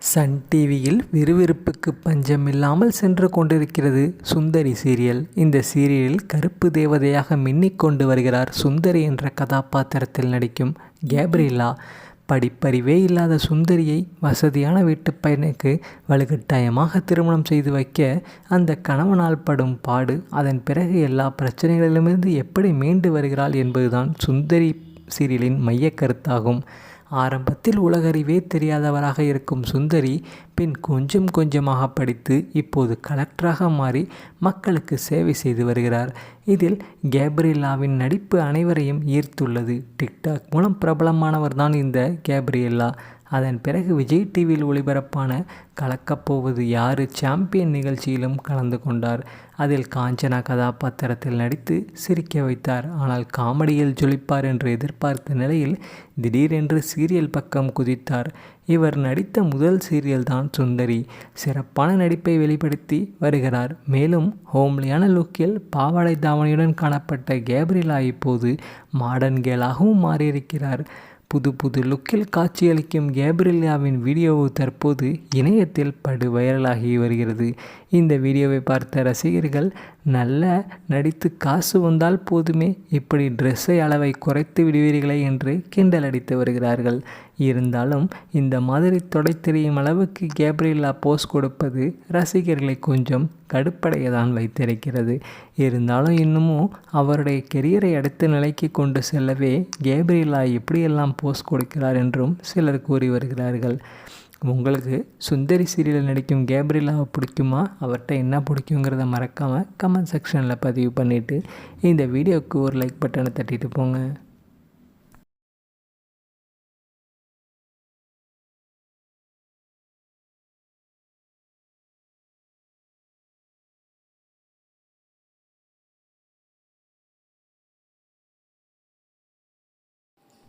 Sun டிவியில் விறுவிறுப்புக்கு பஞ்சமில்லாமல் சென்று கொண்டிருக்கிறது சுந்தரி சீரியல். இந்த சீரியலில் கருப்பு தேவதையாக மின்னிக் கொண்டு வருகிறார் சுந்தரி என்ற கதாபாத்திரத்தில் நடிக்கும் கேப்ரில்லா. படிப்பறிவே இல்லாத சுந்தரியை வசதியான வீட்டு பையனுக்கு வலுக்கட்டாயமாக திருமணம் செய்து வைக்க அந்த கணவனால் படும் பாடு அதன் பிறகு எல்லா பிரச்சனைகளிலுமிருந்து எப்படி மீண்டு வருகிறாள் என்பதுதான் சுந்தரி சீரியலின் மைய கருத்தாகும். ஆரம்பத்தில் உலகறிவே தெரியாதவராக இருக்கும் சுந்தரி பின் கொஞ்சம் கொஞ்சமாக படித்து இப்போது கலெக்டராக மாறி மக்களுக்கு சேவை செய்து வருகிறார். இதில் கேப்ரியல்லாவின் நடிப்பு அனைவரையும் ஈர்த்துள்ளது. டிக்டாக் மூலம் பிரபலமானவர் தான் இந்த கேப்ரியல்லா. அதன் பிறகு விஜய் டிவியில் ஒளிபரப்பான கலக்கப்போவது யாரு சாம்பியன் நிகழ்ச்சியிலும் கலந்து கொண்டார். அதில் காஞ்சனா கதாபாத்திரத்தில் நடித்து சிரிக்க வைத்தார். ஆனால் காமெடியில் ஜொலிப்பார் என்று எதிர்பார்த்த நிலையில் திடீரென்று சீரியல் பக்கம் குதித்தார். இவர் நடித்த முதல் சீரியல் தான் சுந்தரி. சிறப்பான நடிப்பை வெளிப்படுத்தி வருகிறார். மேலும் ஹோம்லியான லுக்கில் பாவாடை தாவணியுடன் காணப்பட்ட கேப்ரிலா இப்போது மாடர்ன் கேலாகவும் மாறியிருக்கிறார். புது புது லுக்கில் காட்சியளிக்கும் கேப்ரில்லியாவின் வீடியோ தற்போது இணையத்தில் படு வைரலாகி வருகிறது. இந்த வீடியோவை பார்த்த ரசிகர்கள் நல்ல நடித்து காசு வந்தால் போதுமே இப்படி ட்ரெஸ்ஸை அளவை குறைத்து விடுவீர்களே என்று கிண்டல் அடித்து வருகிறார்கள். இருந்தாலும் இந்த மாதிரி தொடை தெரியும் அளவுக்கு கேப்ரில்லா போஸ் கொடுப்பது ரசிகர்களை கொஞ்சம் கடுப்படைய தான் வைத்திருக்கிறது. இருந்தாலும் இன்னமும் அவருடைய கெரியரை அடுத்த நிலைக்கு கொண்டு செல்லவே கேப்ரில்லா எப்படியெல்லாம் போஸ் கொடுக்கிறார் என்றும் சிலர் கூறி வருகிறார்கள். உங்களுக்கு சுந்தரி சீரியலில் நடிக்கும் கேப்ரிலாவை பிடிக்குமா? அவர்கிட்ட என்ன பிடிக்குங்கிறத மறக்காமல் கமெண்ட் செக்ஷனில் பதிவு பண்ணிவிட்டு இந்த வீடியோவுக்கு ஒரு லைக் பட்டனை தட்டிட்டு போங்க.